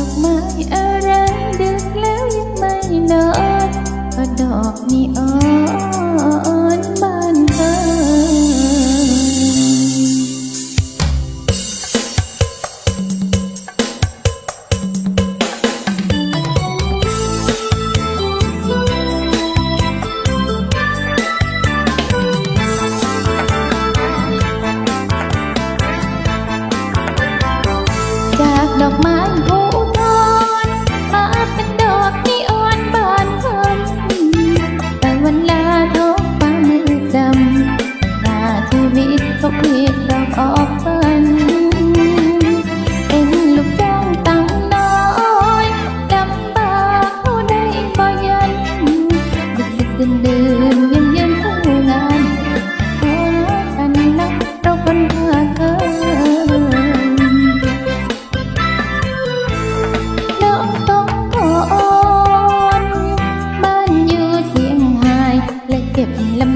อกไม้อะไรดึกแล้วยังไม่นอนก็ดอกนีออน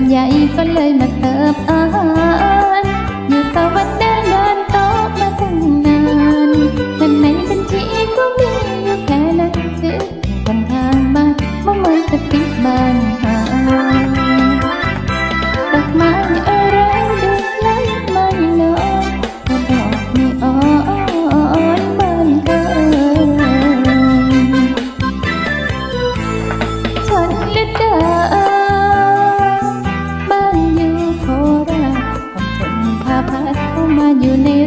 ใหญ่ก็เลยมาเติบอานอยู่ตะวันเดินเดินโตมาตั้งนานแต่ในบัญชีก็มีอยู่แค่นั้นซื้อกันทางบ้านเมื่อมันจะปิดบ้านหาตกไมาเอ you need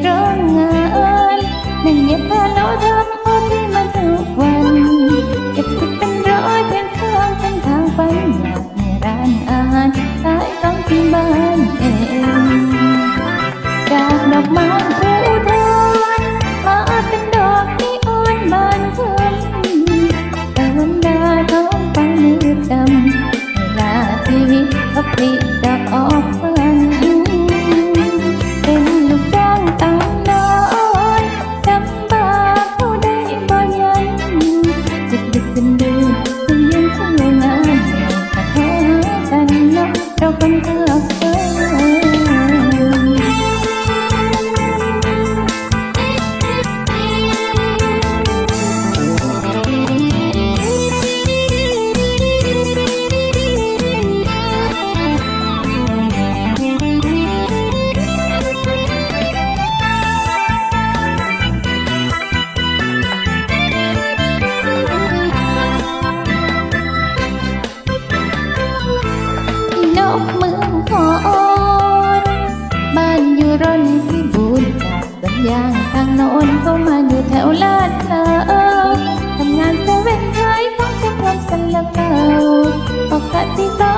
นกเมืองขอนบ้านอยู่ร่อนพิบูลกับสัญญาณทางโน้นเข้ามาอยู่แถวลาดเลาทำงานเซเว่นขายของชำรวมสลับเก่าปกติก็